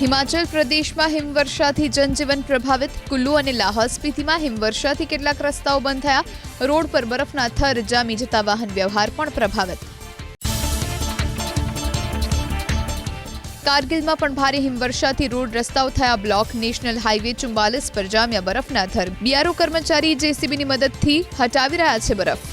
હિમાચલ પ્રદેશમાં હિમવર્ષાથી જનજીવન પ્રભાવિત, કુલ્લુ અને લાહૌલ સ્પીતિમાં હિમવર્ષાથી કેટલાક રસ્તાઓ બંધ થયા. રોડ પર બરફના થર જામી જતા વાહન વ્યવહાર પણ પ્રભાવિત. કારગિલમાં પણ ભારે હિમવર્ષાથી રોડ રસ્તાઓ થયા. બ્લોક, નેશનલ હાઈવે ચુમ્બાલીસ પર જામ્યા બરફના થર. બીઆરઓ કર્મચારી જેસીબીની મદદથી હટાવી રહ્યા છે બરફ.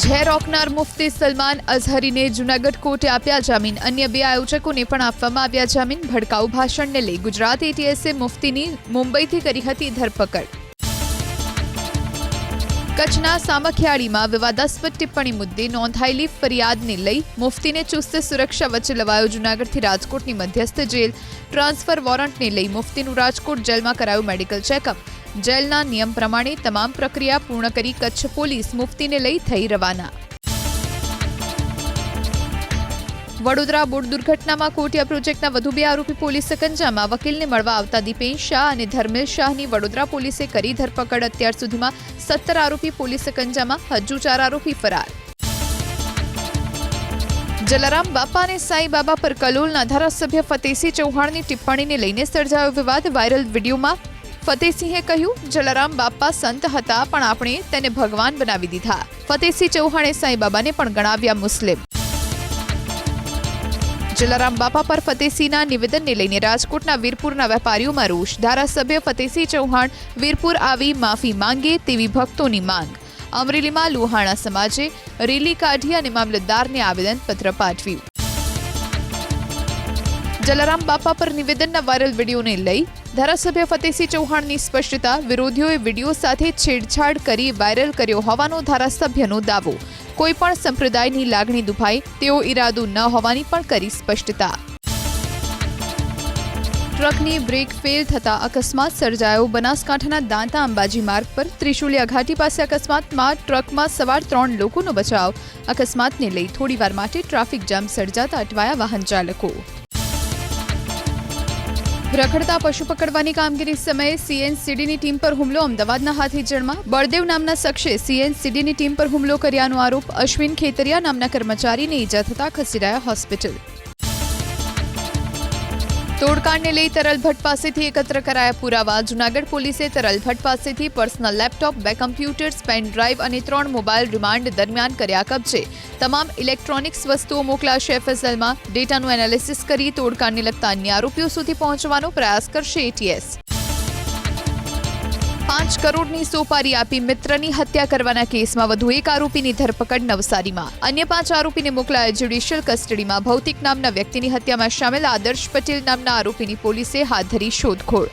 ઝેર રોકનાર મુફતી સલમાન અઝહરીને જૂનાગઢ કોર્ટે આપ્યા જામીન. અન્ય બે આયોજકોને પણ આપવામાં આવ્યા જામીન. ભડકાઉ ભાષણને લઈ ગુજરાત એટીએસે મુફતીની મુંબઈથી કરી હતી ધરપકડ. કચ્છના સામખિયાળીમાં વિવાદાસ્પદ ટિપ્પણી મુદ્દે નોંધાયેલી ફરિયાદને લઈ મુફતીને ચુસ્ત સુરક્ષા વચ્ચે લવાયો જૂનાગઢથી રાજકોટની મધ્યસ્થ જેલ. ટ્રાન્સફર વોરંટને લઈ મુફતીનું રાજકોટ જેલમાં કરાયું મેડિકલ ચેકઅપ. જેલના નિયમ પ્રમાણે તમામ પ્રક્રિયા પૂર્ણ કરી કચ્છ પોલીસ મુફતીને લઈ થઈ રવાના. વડોદરા બોટ દુર્ઘટનામાં કોટિયા પ્રોજેક્ટના વધુ બે આરોપી પોલીસ સકંજામાં વકીલને મળવા આવતા દીપેશ શાહ અને ધર્મેલ શાહની વડોદરા પોલીસે કરી ધરપકડ. અત્યાર સુધીમાં સત્તર આરોપી પોલીસ સકંજામાં હજુ ચાર આરોપી ફરાર. જલારામ બાપા અને સાંઈ બાબા પર કલોલના ધારાસભ્ય ફતેસિંહ ચૌહાણની ટિપ્પણીને લઈને સર્જાયો વિવાદ. વાયરલ વિડીયોમાં ફતેસિંહે કહ્યું, જલારામ બાપા સંત હતા, પણ આપણે તેને ભગવાન બનાવી દીધા. ફતેહસિંહ ચૌહાણે સાંઈબાબાને પણ ગણાવ્યા મુસ્લિમ. જલારામ બાપા પર ફતેહસિંહના નિવેદનને લઈને રાજકોટના વીરપુરના વેપારીઓમાં રોષ. ધારાસભ્ય ફતેહસિંહ ચૌહાણ, વીરપુર આવી માફી માંગે તેવી ભક્તોની માંગ. અમરેલીમાં લુહાણા સમાજે રેલી કાઢી અને મામલતદારને આવેદનપત્ર પાઠવ્યું. જલારામ બાપા પર નિવેદનના વાયરલ વિડીયોને લઈ ધારાસભ્ય ફતેહસિંહ ચૌહાણની સ્પષ્ટતા, વિરોધીઓએ વીડિયો સાથે છેડછાડ કરી વાયરલ કર્યો હોવાનો ધારાસભ્યનો દાવો. કોઈપણ સંપ્રદાયની લાગણી દુભાઈ તેઓ ઈરાદો ન હોવાની પણ કરી સ્પષ્ટતા. ટ્રકની બ્રેક ફેલ થતા અકસ્માત સર્જાયો. બનાસકાંઠાના દાંતા અંબાજી માર્ગ પર ત્રિશુલિયા ઘાટી પાસે અકસ્માતમાં ટ્રકમાં સવાર ત્રણ લોકોનો બચાવ. અકસ્માતને લઈ થોડીવાર માટે ટ્રાફિક જામ સર્જાતા અટવાયા વાહન ચાલકો. રખડતા પશુ પકડવાની કામગીરી સમયે સીએનસીડીની ટીમ પર હુમલો અમદાવાદના હાથીજણમાં બળદેવ નામના શખ્સે સીએનસીડીની ટીમ પર હુમલો કર્યાનો આરોપ અશ્વિન ખેતરિયા નામના કર્મચારીને ઈજા થતા ખસેડાયા હોસ્પિટલ. તોડકાંડને લઈ તરલ ભટ્ટ પાસેથી એકત્ર કરાયા પુરાવા. જૂનાગઢ પોલીસે તરલ ભટ્ટ પાસેથી પર્સનલ લેપટોપ, બે કમ્પ્યુટર્સ, પેન ડ્રાઈવ અને ત્રણ મોબાઈલ રિમાન્ડ દરમિયાન કર્યા કબજે. તમામ ઇલેક્ટ્રોનિક્સ વસ્તુઓ મોકલાશે એફએસએલમાં. ડેટાનું એનાલિસિસ કરી તોડકાંડને લગતા અન્ય આરોપીઓ સુધી પહોંચવાનો પ્રયાસ કરશે એટીએસ. પાંચ કરોડની સોપારી આપી મિત્રની હત્યા કરવાના કેસમાં વધુ એક આરોપીની ધરપકડ નવસારીમાં. અન્ય પાંચ આરોપીને મોકલાયા જ્યુડિશિયલ કસ્ટડીમાં. ભૌતિક નામના વ્યક્તિની હત્યામાં સામેલ આદર્શ પટેલ નામના આરોપીની પોલીસે હાથ ધરી શોધખોળ.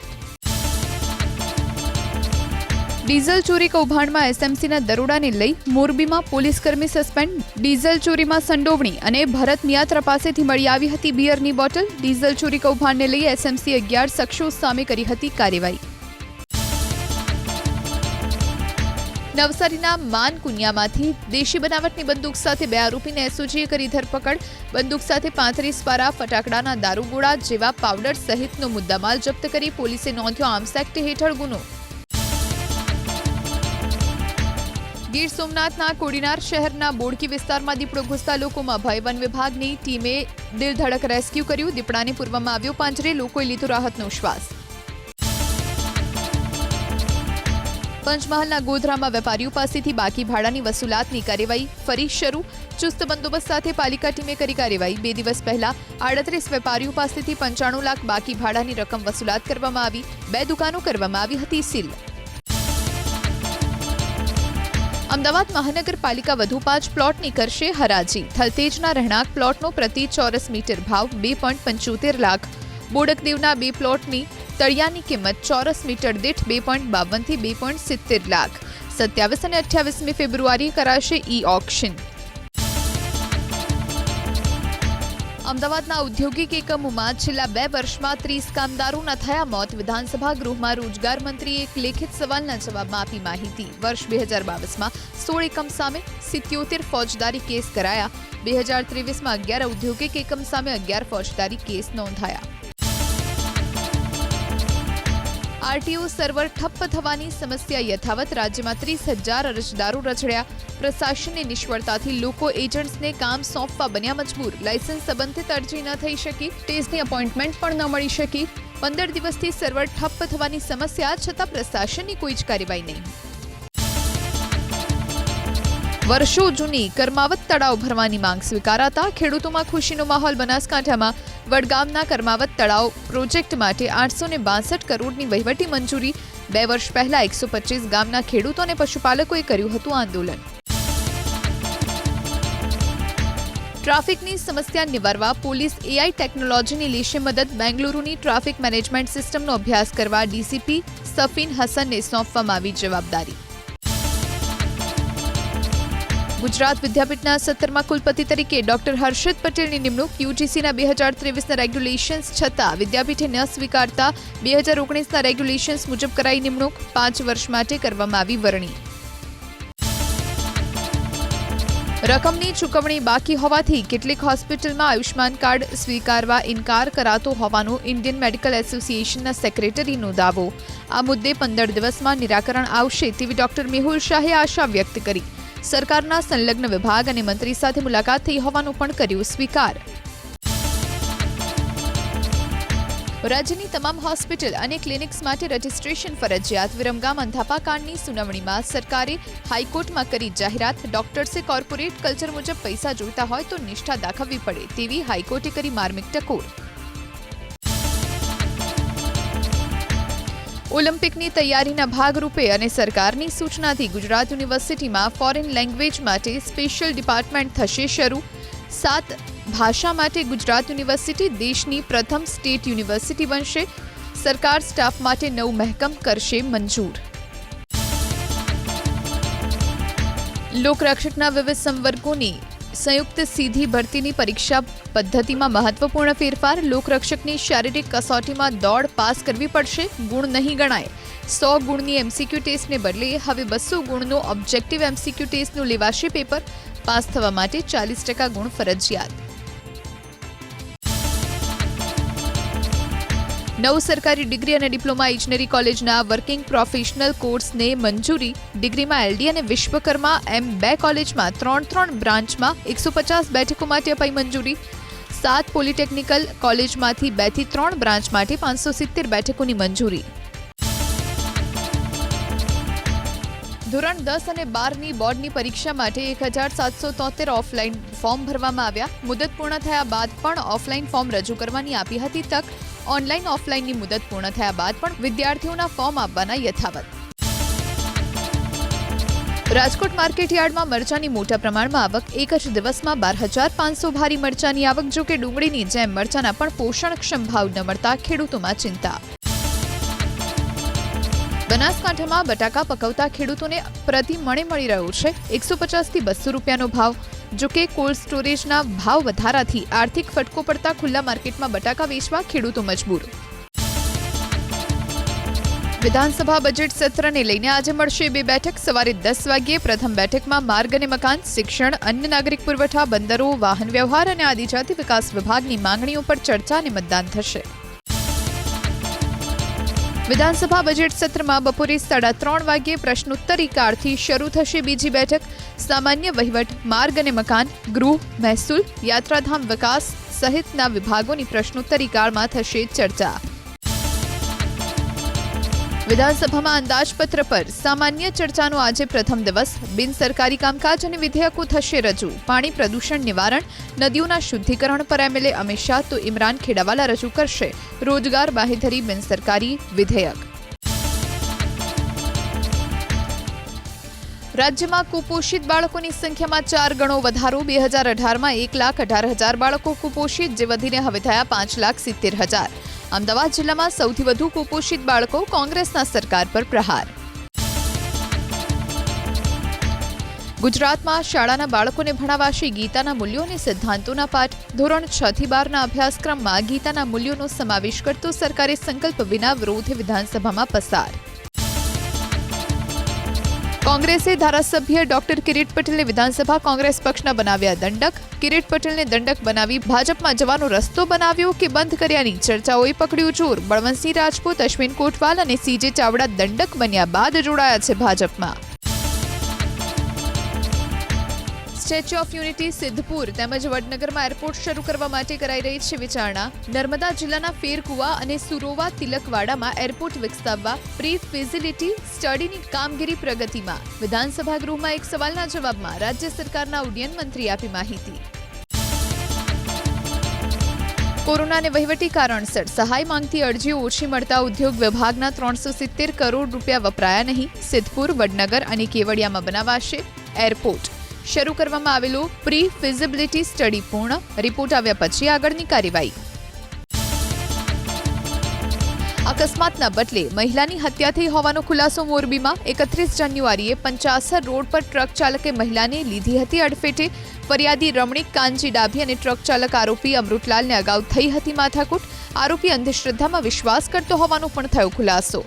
ડીઝલ ચોરી કૌભાંડમાં એસએમસીના દરોડાને લઈ મોરબીમાં પોલીસ કર્મી સસ્પેન્ડ. ડીઝલ ચોરીમાં સંડોવણી અને ભરત મિયાત્રા પાસેથી મળી આવી હતી બિયરની બોટલ. ડીઝલ ચોરી કૌભાંડને લઈ એસએમસી અગિયાર શખ્સો સામે કરી હતી કાર્યવાહી. નવસારીના માનકુનિયામાંથી દેશી બનાવટની બંદૂક સાથે બે આરોપીને એસઓજીએ કરી ધરપકડ. બંદૂક સાથે પાંત્રીસ પારા ફટાકડાના દારૂગોળા જેવા પાવડર સહિતનો મુદ્દામાલ જપ્ત કરી પોલીસે નોંધ્યો આર્મ્સ એક્ટ હેઠળ ગુનો. ગીર સોમનાથના કોડીનાર શહેરના બોડકી વિસ્તારમાં દીપડો ઘૂસતા લોકોમાં ભય. વન વિભાગની ટીમે દિલધડક રેસ્ક્યુ કર્યું. દીપડાને પૂર્વમાં આવ્યો પાંજરે. લોકોએ લીધો રાહતનો શ્વાસ. પંચમહાલના ગોધરામાં વેપારીઓ પાસેથી બાકી ભાડાની વસૂલાતની કાર્યવાહી ફરી શરૂ. ચુસ્ત બંદોબસ્ત સાથે પાલિકા ટીમે કરી કાર્યવાહી. બે દિવસ પહેલા આડત્રીસ વેપારીઓ પાસેથી પંચાણું લાખ બાકી ભાડાની રકમ વસૂલાત કરવામાં આવી. બે દુકાનો કરવામાં આવી હતી સીલ. અમદાવાદ મહાનગરપાલિકા વધુ પાંચ પ્લોટની કરશે હરાજી. થલતેજના રહેણાંક પ્લોટનો પ્રતિ ચોરસ મીટર ભાવ બે પોઈન્ટ પંચોતેર લાખ. બોડકદેવના બે પ્લોટની તળિયાની કિંમત ચોરસ મીટર દીઠ બે પોઈન્ટ બાવનથી બે પોઈન્ટ સિત્તેર લાખ. સત્યાવીસ અને અઠ્યાવીસમી ફેબ્રુઆરી કરાશે ઈ ઓક્શન અમદાવાદના ઔદ્યોગિક એકમોમાં છેલ્લા બે વર્ષમાં ત્રીસ કામદારોના થયા મોત. વિધાનસભા ગૃહમાં રોજગાર મંત્રીએ એક લેખિત સવાલના જવાબમાં આપી માહિતી. વર્ષ બે હજાર બાવીસમાં સોળ એકમ સામે સિત્યોતેર ફોજદારી કેસ કરાયા. બે હજાર ત્રેવીસમાં અગિયાર ઔદ્યોગિક એકમ સામે અગિયાર ફોજદારી કેસ નોંધાયા. આરટીઓ સર્વર ઠપ્પ થવાની સમસ્યા યથાવત રાજ્યમાં ત્રીસ હજાર અરજદારો રજડ્યા પ્રશાસનની નિષ્ફળતાથી લોકો એજન્ટ્સને કામ સોંપવા બન્યા મજબૂર. લાયસન્સ સંબંધિત અરજી ન થઈ શકી, ટેસ્ટની અપોઇન્ટમેન્ટ પણ ન મળી શકી. પંદર દિવસથી સર્વર ઠપ્પ થવાની સમસ્યા, છતાં પ્રશાસનની કોઈ જ કાર્યવાહી નહીં. વર્ષો જૂની કરમાવત તળાવ ભરવાની માંગ સ્વીકારાતા ખેડૂતોમાં ખુશીનો માહોલ બનાસકાંઠામાં. વડગામના કરમાવત તળાવ પ્રોજેક્ટ માટે આઠસો ને બાસઠ કરોડની વહીવટી મંજૂરી. બે વર્ષ પહેલા એકસો પચીસ ગામના ખેડૂતો અને પશુપાલકોએ કર્યું હતું આંદોલન. ટ્રાફિકની સમસ્યા નિવારવા પોલીસ એઆઈ ટેકનોલોજીની લેશે મદદ. બેંગલુરુની ટ્રાફિક મેનેજમેન્ટ સિસ્ટમનો અભ્યાસ કરવા ડીસીપી સફીન હસનને સોંપવામાં આવી જવાબદારી. ગુજરાત વિદ્યાપીઠના સત્તરમાં કુલપતિ તરીકે ડોક્ટર હર્ષદ પટેલની નિમણૂક યુજીસીના બે હજાર ત્રેવીસના રેગ્યુલેશન્સ છતાં વિદ્યાપીઠે ન સ્વીકારતા બે હજાર ઓગણીસના રેગ્યુલેશન્સ મુજબ કરાઈ નિમણૂક પાંચ વર્ષ માટે કરવામાં આવી વરણી. રકમની ચૂકવણી બાકી હોવાથી કેટલીક હોસ્પિટલમાં આયુષ્માન કાર્ડ સ્વીકારવા ઇનકાર કરાતો હોવાનો ઇન્ડિયન મેડિકલ એસોસિએશનના સેક્રેટરીનો દાવો. આ મુદ્દે પંદર દિવસમાં નિરાકરણ આવશે તેવી ડોક્ટર મેહુલ શાહે આશા વ્યક્ત કરી. સરકારના સંલગ્ન વિભાગ અને મંત્રી સાથે મુલાકાત થઈ હોવાનું પણ કર્યું સ્વીકાર. રાજ્યની તમામ હોસ્પિટલ અને ક્લિનિક્સ માટે રજીસ્ટ્રેશન ફરજિયાત. વિરમગામ અંધાપા કાંડની સુનાવણીમાં સરકારે હાઈકોર્ટમાં કરી જાહેરાત. ડોક્ટર્સે કોર્પોરેટ કલ્ચર મુજબ પૈસા જોઈતા હોય તો નિષ્ઠા દાખવવી પડે તેવી હાઈકોર્ટે કરી માર્મિક ટકોર. ઓલિમ્પિકની તૈયારીના ભાગરૂપે અને સરકારની સૂચનાથી ગુજરાત યુનિવર્સિટીમાં ફોરેન લેંગ્વેજ માટે સ્પેશિયલ ડિપાર્ટમેન્ટ થશે શરૂ. સાત ભાષા માટે ગુજરાત યુનિવર્સિટી દેશની પ્રથમ સ્ટેટ યુનિવર્સિટી બનશે. સરકાર સ્ટાફ માટે નવું મહેકમ કરશે મંજૂર. લોકરક્ષકના વિવિધ સંવર્ગોની સંયુક્ત સીધી ભરતીની પરીક્ષા પદ્ધતિમાં મહત્વપૂર્ણ ફેરફાર. લોકરક્ષકની શારીરિક કસોટીમાં દોડ પાસ કરવી પડશે. ગુણ નહીં ગણાય. સો ગુણની એમસીક્યુ ટેસ્ટને બદલે હવે બસો ગુણનો ઓબ્જેક્ટિવ એમસીક્યુ ટેસ્ટનું લેવાશે પેપર. પાસ થવા માટે ચાલીસ ટકા ગુણ ફરજિયાત. નવ સરકારી ડિગ્રી અને ડિપ્લોમા ઇજનેરી કોલેજના વર્કિંગ પ્રોફેશનલ કોર્સને મંજૂરી, ડિગ્રીમાં એલડી અને વિશ્વકર્મા એમ બે કોલેજમાં ત્રણ ત્રણ બ્રાન્ચમાં એકસો પચાસ બેઠકો માટે અપાઈ મંજૂરી. સાત પોલિટેકનિકલ કોલેજમાંથી બેથી ત્રણ બ્રાન્ચ માટે પાંચસો સિત્તેર બેઠકોની મંજૂરી. ધોરણ દસ અને બારની બોર્ડની પરીક્ષા માટે એક હજાર સાતસો તોતેર ઓફલાઈન ફોર્મ ભરવામાં આવ્યા. મુદત પૂર્ણ થયા બાદ પણ ઓફલાઈન ફોર્મ રજૂ કરવાની આપી હતી તક. ઓનલાઈન ઓફલાઈનની મુદત પૂર્ણ થયા બાદ પણ વિદ્યાર્થીઓના ફોર્મ આપવાના યથાવત. રાજકોટ માર્કેટ યાર્ડમાં મરચાની મોટા પ્રમાણમાં આવક. એક જ દિવસમાં બાર હજાર પાંચસો ભારી મરચાની આવક. જો કે ડુંગળીની જેમ મરચાના પણ પોષણક્ષમ ભાવ ન મળતા ખેડૂતોમાં ચિંતા. બનાસકાંઠામાં બટાકા પકવતા ખેડૂતોને પ્રતિ મણે મળી રહ્યો છે એકસો પચાસથી બસો રૂપિયાનો ભાવ. જોકે કોલ્ડ સ્ટોરેજના ભાવ વધારાથી આર્થિક ફટકો પડતા ખુલ્લા માર્કેટમાં બટાકા વેચવા ખેડૂતો મજબૂર. વિધાનસભા બજેટ સત્રને લઈને આજે મળશે બે બેઠક. સવારે દસ વાગ્યે પ્રથમ બેઠકમાં માર્ગ અને મકાન, શિક્ષણ અન્ય નાગરિક પુરવઠા, બંદરો, વાહન વ્યવહાર અને આદિજાતિ વિકાસ વિભાગની માંગણીઓ પર ચર્ચા અને મતદાન થશે. વિધાનસભા બજેટ સત્રમાં બપોરે સાડા ત્રણ વાગ્યે પ્રશ્નોત્તરી કાળથી શરૂ થશે બીજી બેઠક. સામાન્ય વહીવટ, માર્ગ અને મકાન, ગૃહ, મહેસૂલ, યાત્રાધામ વિકાસ સહિતના વિભાગોની પ્રશ્નોત્તરી કાળમાં થશે ચર્ચા. વિધાનસભામાં અંદાજપત્ર પર સામાન્ય ચર્ચાનો આજે પ્રથમ દિવસ. બિનસરકારી કામકાજ અને વિધેયકો થશે રજૂ. પાણી પ્રદૂષણ નિવારણ, નદીઓના શુદ્ધિકરણ પર એમએલએ અમિત શાહ તો ઇમરાન ખેડાવાલા રજૂ કરશે. રોજગાર બાહેધરી બિનસરકારી વિધેયક. રાજ્યમાં કુપોષિત બાળકોની સંખ્યામાં ચાર ગણો વધારો. બે હજાર અઢારમાં એક લાખ અઢાર હજાર બાળકો કુપોષિત, જે વધીને હવે થયા પાંચ લાખ સિત્તેર હજાર. અમદાવાદ જિલ્લામાં સૌથી વધુ કુપોષિત બાળકો કોંગ્રેસના સરકાર પર પ્રહાર. ગુજરાતમાં શાળાના બાળકોને ભણાવાશે ગીતાના મૂલ્યો અને સિદ્ધાંતોના પાઠ. ધોરણ છ થી બારના અભ્યાસક્રમમાં ગીતાના મૂલ્યોનો સમાવેશ કરતો સરકારે સંકલ્પ વિના વિરોધે વિધાનસભામાં પસાર. કોંગ્રેસે ધારાસભ્ય ડોક્ટર કિરીટ પટેલને વિધાનસભા કોંગ્રેસ પક્ષના બનાવ્યા દંડક. કિરીટ પટેલને દંડક બનાવી ભાજપમાં જવાનો રસ્તો બનાવ્યો કે બંધ કર્યાની ચર્ચાઓએ પકડ્યું જોર બળવંતસિંહ રાજપૂત, અશ્વિન કોટવાલ અને સીજે ચાવડા દંડક બન્યા બાદ જોડાયા છે ભાજપમાં. સ્ટેચ્યુ ઓફ યુનિટી સિદ્ધપુર તેમજ વડનગરમાં એરપોર્ટ શરૂ કરવા માટે કરાઈ રહી છે વિચારણા. નર્મદા જિલ્લાના ફેરકુવા અને સુરોવા તિલકવાડામાં એરપોર્ટ વિકસાવવા પ્રી ફિઝિલિટી સ્ટડીની કામગીરી પ્રગતિમાં. વિધાનસભા ગૃહમાં એક સવાલના જવાબમાં રાજ્ય સરકારના ઉડ્ડયન મંત્રી આપી માહિતી. કોરોનાને વહીવટી કારણસર સહાય માંગતી અરજીઓ ઓછી મળતા ઉદ્યોગ વિભાગના ત્રણસો સિત્તેર કરોડ રૂપિયા વપરાયા નહીં. સિદ્ધપુર, વડનગર અને કેવડિયામાં બનાવાશે એરપોર્ટ. શરૂ કરવામાં આવેલું પ્રી ફિઝિબિલિટી સ્ટડી પૂર્ણ. રિપોર્ટ આવ્યા પછી આગળની કાર્યવાહી. અકસ્માતના બદલે મહિલાની હત્યા થઈ હોવાનો ખુલાસો મોરબીમાં. એકત્રીસ જાન્યુઆરીએ પંચાસર રોડ પર ટ્રક ચાલકે મહિલાને લીધી હતી અડફેટે. ફરિયાદી રમણીક કાનજી ડાભી અને ટ્રક ચાલક આરોપી અમૃતલાલને અગાઉ થઈ હતી માથાકૂટ. આરોપી અંધશ્રદ્ધામાં વિશ્વાસ કરતો હોવાનો પણ થયો ખુલાસો.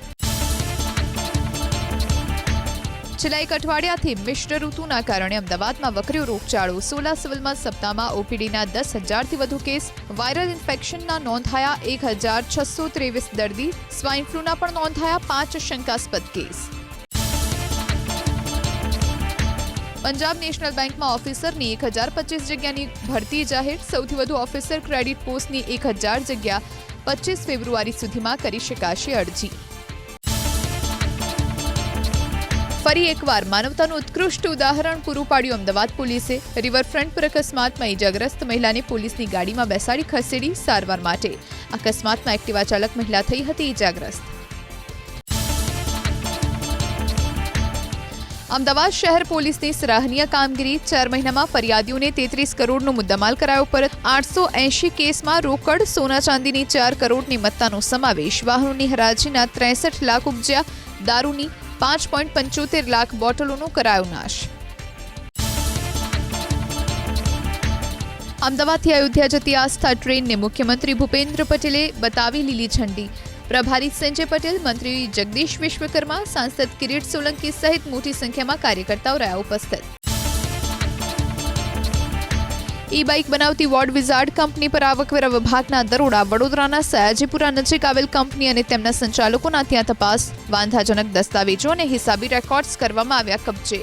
છેલ્લા એક અઠવાડિયાથી મિશ્ર ઋતુના કારણે અમદાવાદમાં વકર્યો રોગચાળો. સોલા સિવિલમાં સપ્તાહમાં ઓપીડીના દસ હજારથી વધુ કેસ. વાયરલ ઇન્ફેક્શનના નોંધાયા એક હજાર છસો ત્રેવીસ દર્દી. સ્વાઇન ફ્લૂના પણ નોંધાયા પાંચ શંકાસ્પદ કેસ. પંજાબ નેશનલ બેંકમાં ઓફિસરની એક હજાર પચીસ જગ્યાની ભરતી જાહેર. સૌથી વધુ ઓફિસર ક્રેડિટ પોસ્ટની એક હજાર જગ્યા પચીસ ફેબ્રુઆરી સુધીમાં કરી શકાશે અરજી. ફરી એકવાર માનવતાનું ઉત્કૃષ્ટ ઉદાહરણ પૂરું પાડ્યું અમદાવાદ પોલીસે. રિવરફ્રન્ટ પર અકસ્માતમાં ઇજાગ્રસ્ત મહિલાને પોલીસની ગાડીમાં બેસાડી ખસેડી સારવાર માટે. અકસ્માતમાં એક્ટિવા ચાલક મહિલા થઈ હતી ઇજાગ્રસ્ત. અમદાવાદ શહેર પોલીસની સરાહનીય કામગીરી ચાર મહિનામાં ફરિયાદીઓને તેત્રીસ કરોડનો મુદ્દામાલ કરાયો પરત આઠસો એંશી કેસમાં રોકડ, સોના ચાંદીની ચાર કરોડની મત્તાનો સમાવેશ. વાહનોની હરાજીના ત્રેસઠ લાખ ઉપજ્યા દારૂની પાંચ પોઈન્ટ પંચોતેર લાખ બોટલોનો કરાયો નાશ. અમદાવાદથી અયોધ્યા જતી આસ્થા ટ્રેનને મુખ્યમંત્રી ભૂપેન્દ્ર પટેલે બતાવી લીલી ઝંડી. પ્રભારી સંજય પટેલ, મંત્રી જગદીશ વિશ્વકર્મા, સાંસદ કિરીટ સોલંકી સહિત મોટી સંખ્યામાં કાર્યકર્તાઓ રહ્યા ઉપસ્થિત. ઈ બાઇક બનાવતી વોર્ડ વિઝાર્ડ કંપની પર આવકવેરા વિભાગના દરોડા. વડોદરાના સયાજીપુરા નજીક આવેલ કંપની અને તેમના સંચાલકોના ત્યાં તપાસ. વાંધાજનક દસ્તાવેજો અને હિસાબી રેકોર્ડ્સ કરવામાં આવ્યા કબજે.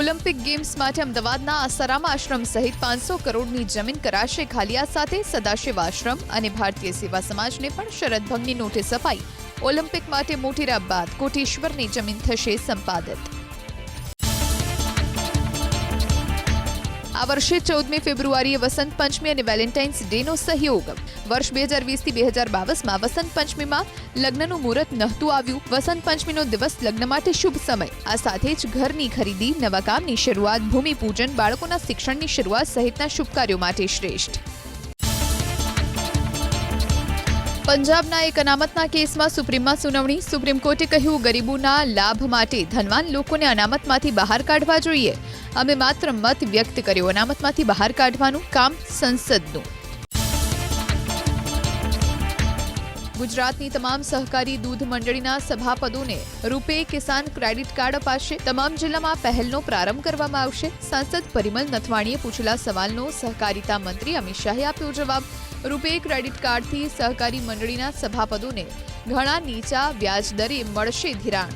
ઓલિમ્પિક ગેમ્સ માટે અમદાવાદના આસારામ આશ્રમ સહિત પાંચસો કરોડની જમીન કરાશે ખાલિયા સાથે સદાશિવ આશ્રમ અને ભારતીય સેવા સમાજને પણ શરદભંગની નોટિસ અપાઈ. ઓલિમ્પિક માટે મોટી રાબ બાદ કોટેશ્વરની જમીન થશે સંપાદિત. આ વર્ષે ચૌદમી ફેબ્રુઆરીએ વસંત પંચમી અને વેલેન્ટાઇન્સ ડેનો સહયોગ. વર્ષ બે હજાર વીસથી બે હજાર બાવીસમાં વસંત પંચમીમાં લગ્નનું મુહૂર્ત નહોતું આવ્યું. વસંત પંચમીનો દિવસ લગ્ન માટે શુભ સમય. આ સાથે જ ઘરની ખરીદી, નવા કામની શરૂઆત, ભૂમિપૂજન, બાળકોના શિક્ષણની શરૂઆત સહિતના શુભ કાર્યો માટે શ્રેષ્ઠ. પંજાબના એક અનામતના કેસમાં સુપ્રીમમાં સુનાવણી. સુપ્રીમ કોર્ટે કહ્યું, ગરીબોના લાભ માટે ધનવાન લોકોને અનામતમાંથી બહાર કાઢવા જોઈએ. અમે માત્ર મત વ્યક્ત કર્યો, અનામતમાંથી બહાર કાઢવાનું કામ સંસદનું. ગુજરાતની તમામ સહકારી દૂધ મંડળીના સભાપદોને રૂપે કિસાન ક્રેડિટ કાર્ડ અપાશે. તમામ જિલ્લામાં પહેલનો પ્રારંભ કરવામાં આવશે. સાંસદ પરિમલ નથવાણીએ પૂછેલા સવાલનો સહકારિતા મંત્રી અમિત શાહે આપ્યો જવાબ. રૂપે ક્રેડિટ કાર્ડથી સહકારી મંડળીના સભાપદોને ઘણા નીચા વ્યાજ દરે મળશે ધિરાણ.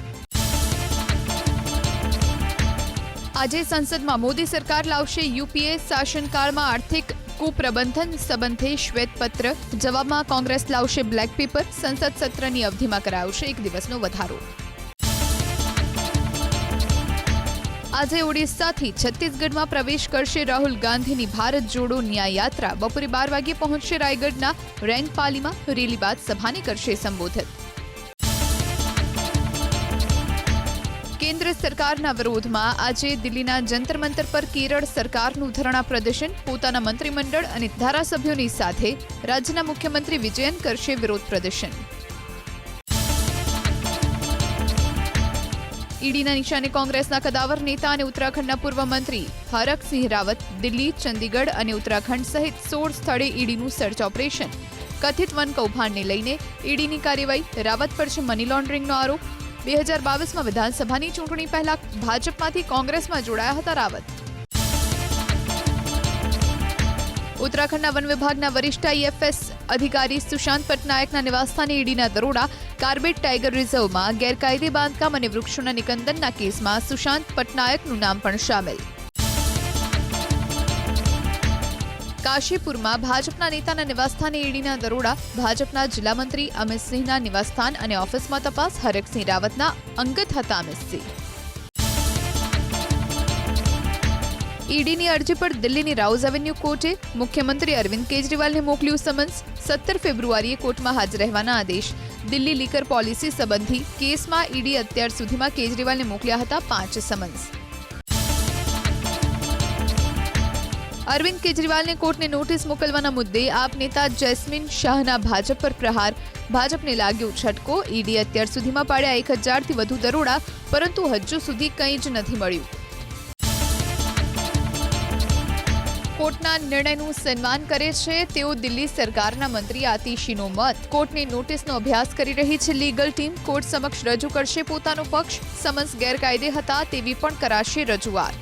આજે સંસદમાં મોદી સરકાર લાવશે યુપીએ શાસનકાળમાં આર્થિક કુપ્રબંધન સંબંધે શ્વેતપત્ર. જવાબમાં કોંગ્રેસ લાવશે બ્લેક પેપર. સંસદ સત્રની અવધિમાં કરાવશે એક દિવસનો વધારો. આજે ઓડિશાથી છત્તીસગઢમાં પ્રવેશ કરશે રાહુલ ગાંધીની ભારત જોડો ન્યાય યાત્રા. બપોરે બાર વાગ્યે પહોંચશે રાયગઢના રેંગપાલીમાં રેલી બાદ સભાને કરશે સંબોધિત કેન્દ્ર સરકારના વિરોધમાં આજે દિલ્હીના જંતર મંતર પર કેરળ સરકારનું ધરણા પ્રદર્શન. પોતાના મંત્રીમંડળ અને ધારાસભ્યોની સાથે રાજ્યના મુખ્યમંત્રી વિજયન કરશે વિરોધ પ્રદર્શન. ઈડીના નિશાને કોંગ્રેસના કદાવર નેતા અને ઉત્તરાખંડના પૂર્વ મંત્રી હરકસિંહ રાવત, દિલ્હી, ચંદીગઢ અને ઉત્તરાખંડ સહિત સોળ સ્થળે ઈડીનું સર્ચ ઓપરેશન. કથિત વન કૌભાંડને લઈને ઈડીની કાર્યવાહી, રાવત પર છે મની લોન્ડરિંગનો આરોપ. બે હજાર બાવીસમાં વિધાનસભાની ચૂંટણી પહેલા ભાજપમાંથી કોંગ્રેસમાં જોડાયા હતા રાવત. ઉત્તરાખંડના વન વિભાગના વરિષ્ઠ આઈએફએસ અધિકારી સુશાંત પટનાયકના નિવાસસ્થાને ઈડીના દરોડા કાર્બેટ ટાઈગર રિઝર્વમાં ગેરકાયદે બાંધકામ અને વૃક્ષોના નિકંદનના કેસમાં સુશાંત પટનાયકનું નામ પણ સામેલ. કાશીપુરમાં ભાજપના નેતાના નિવાસસ્થાને ઈડીના દરોડા, ભાજપના જિલ્લા મંત્રી અમિતસિંહના નિવાસસ્થાન અને ઓફિસમાં તપાસ, હરકસિંહ રાવતના અંગત હતા અમિતસિંહ ઈડીની અરજી પર દિલ્હીની રાઉઝ એવન્યુ કોર્ટે મુખ્યમંત્રી અરવિંદ કેજરીવાલને મોકલ્યું સમન્સ. સત્તર ફેબ્રુઆરીએ કોર્ટમાં હાજર રહેવાના આદેશ. દિલ્હી લીકર પોલિસી સંબંધી કેસમાં ઈડી અત્યાર સુધીમાં કેજરીવાલને મોકલ્યા હતા પાંચ સમન્સ. અરવિંદ કેજરીવાલને કોર્ટને નોટિસ મોકલવાના મુદ્દે આપ નેતા જેસ્મિન શાહના ભાજપ પર પ્રહાર. ભાજપને લાગ્યો છટકો. ઈડી અત્યાર સુધીમાં પાડ્યા એક હજારથી વધુ દરોડા, પરંતુ હજુ સુધી કંઈ જ નથી મળ્યું. કોર્ટના નિર્ણયનું સન્માન કરે છે, તેઓ દિલ્હી સરકારના મંત્રી આતિશીનો મત. કોર્ટની નોટિસનો અભ્યાસ કરી રહી છે લીગલ ટીમ. કોર્ટ સમક્ષ રજૂ કરશે પોતાનો પક્ષ. સમન્સ ગેરકાયદે હતા તેવી પણ કરાશે રજૂઆત.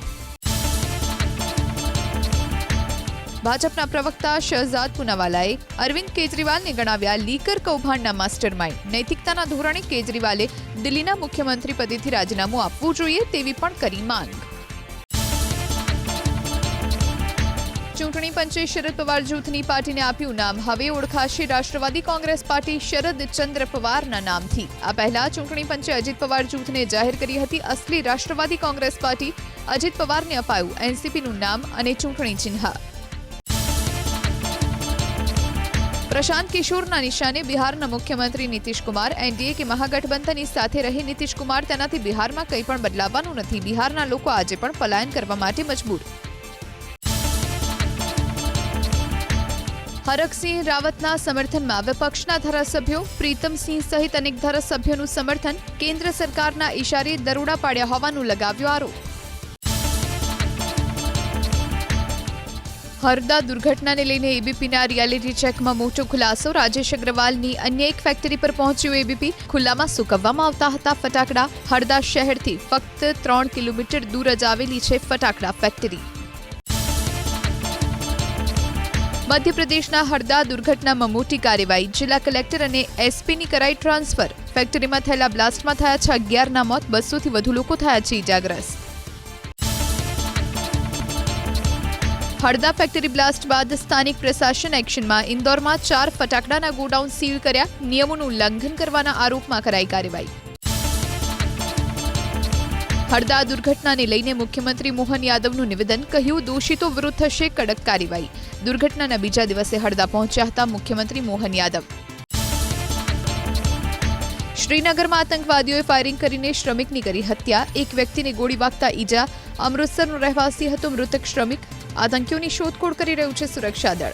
ભાજપના પ્રવક્તા શહઝાદ પુનાવાલાએ અરવિંદ કેજરીવાલને ગણાવ્યા લીકર કૌભાંડના માસ્ટરમાઇન્ડ. નૈતિકતાના ધોરણે કેજરીવાલે દિલ્હીના મુખ્યમંત્રી પદેથી રાજીનામું આપવું જોઈએ તેવી પણ કરી માંગ. ચૂંટણી પંચે શરદ પવાર જૂથની પાર્ટીને આપ્યું નામ. હવે ઓળખાશે રાષ્ટ્રવાદી કોંગ્રેસ પાર્ટી શરદ ચંદ્ર પવારના નામથી. આ પહેલા ચૂંટણી પંચે અજીત પવાર જૂથને જાહેર કરી હતી. અસલી રાષ્ટ્રવાદી કોંગ્રેસ પાર્ટી અજીત પવારને અપાયું. એનસીપીનું નામ અને ચૂંટણી ચિહ્ન. પ્રશાંત કિશોરના નિશાને બિહારના મુખ્યમંત્રી નીતિશ કુમાર એનડીએ કે મહાગઠબંધનની સાથે રહી નીતિશ કુમાર તેનાથી બિહારમાં કંઈ પણ બદલાવાનું નથી. બિહારના લોકો આજે પણ પલાયન કરવા માટે મજબૂર. હરકસિંહ રાવતના સમર્થનમાં વિપક્ષના ધારાસભ્યો પ્રીતમસિંહ સહિત અનેક ધારાસભ્યોનું સમર્થન કેન્દ્ર સરકારના ઇશારે દરોડા પાડ્યા હોવાનું લગાવ્યો આરોપ. હરદા દુર્ઘટનાને લઈને એબીપીના રિયાલિટી ચેકમાં મોટો ખુલાસો. રાજેશ અગ્રવાલની અન્ય એક ફેક્ટરી પર પહોંચ્યું એબીપી. ખુલ્લામાં સૂકવવામાં આવતા હતા ફટાકડા. હરદા શહેરથી ફક્ત ત્રણ કિલોમીટર દૂર જ આવેલી છે ફટાકડા ફેક્ટરી. મધ્યપ્રદેશના હરદા દુર્ઘટનામાં મોટી કાર્યવાહી. જિલ્લા કલેક્ટર અને એસપીની કરાઈ ટ્રાન્સફર. ફેક્ટરીમાં થયેલા બ્લાસ્ટમાં થયા છે અગિયારના મોત, બસોથી વધુ લોકો થયા છે ઇજાગ્રસ્ત. હળદા ફેક્ટરી બ્લાસ્ટ બાદ સ્થાનિક પ્રશાસન એક્શનમાં ઇન્દોરમાં ચાર ફટાકડાના ગોડાઉન સીલ કર્યા. નિયમોનું ઉલ્લંઘન કરવાના આરોપમાં કરાઈ કાર્યવાહી. હળદા દુર્ઘટનાને લઈને મુખ્યમંત્રી મોહન યાદવનું નિવેદન, કહ્યું, દોષિતો વિરુદ્ધ થશે કડક કાર્યવાહી. દુર્ઘટનાના બીજા દિવસે હળદા પહોંચ્યા હતા મુખ્યમંત્રી મોહન યાદવ. શ્રીનગરમાં આતંકવાદીઓએ ફાયરિંગ કરીને શ્રમિકની કરી હત્યા. એક વ્યક્તિને ગોળી વાગતા ઈજા. અમૃતસરનો રહેવાસી હતો મૃતક શ્રમિક. આતંકીઓની શોધખોળ કરી રહ્યું છે સુરક્ષા દળ.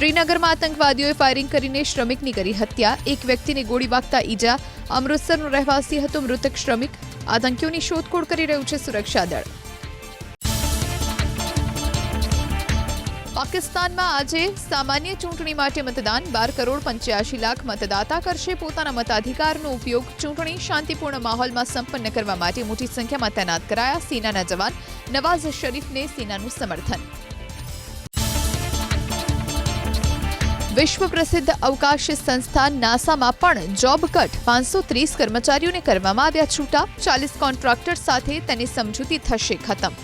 શ્રીનગરમાં આતંકવાદીઓએ ફાયરિંગ કરીને શ્રમિકની કરી હત્યા. એક વ્યક્તિને ગોળી વાગતા ઈજા. અમૃતસરનો રહેવાસી હતો મૃતક શ્રમિક. આતંકીઓની શોધખોળ કરી રહ્યું છે સુરક્ષા દળ. પાકિસ્તાનમાં આજે સામાન્ય ચૂંટણી માટે મતદાન. બાર કરોડ પંચ્યાસી લાખ મતદાતા કરશે પોતાના મતાધિકારનો ઉપયોગ. ચૂંટણી શાંતિપૂર્ણ માહોલમાં સંપન્ન કરવા માટે મોટી સંખ્યામાં તૈનાત કરાયા સેનાના જવાન. નવાઝ શરીફને સેનાનું સમર્થન. વિશ્વ પ્રસિદ્ધ અવકાશ સંસ્થા નાસામાં પણ જોબ કટ. પાંચસો ત્રીસ કર્મચારીઓને કરવામાં આવ્યા છૂટા. ચાલીસ કોન્ટ્રાક્ટર સાથે તેની સમજૂતી થશે ખતમ.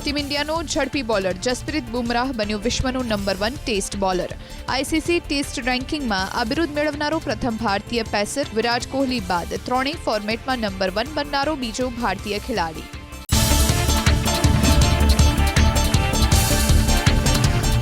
ટીમ ઇન્ડિયાનો ઝડપી બોલર જસપ્રીત બુમરાહ બન્યો વિશ્વનો number one test bowler. ICC test રેન્કિંગમાં આ મેળવનારો પ્રથમ ભારતીય પેસર વિરાટ કોહલી બાદ ત્રણેય ફોર્મેટમાં નંબર વન બનનારો બીજો ભારતીય ખેલાડી.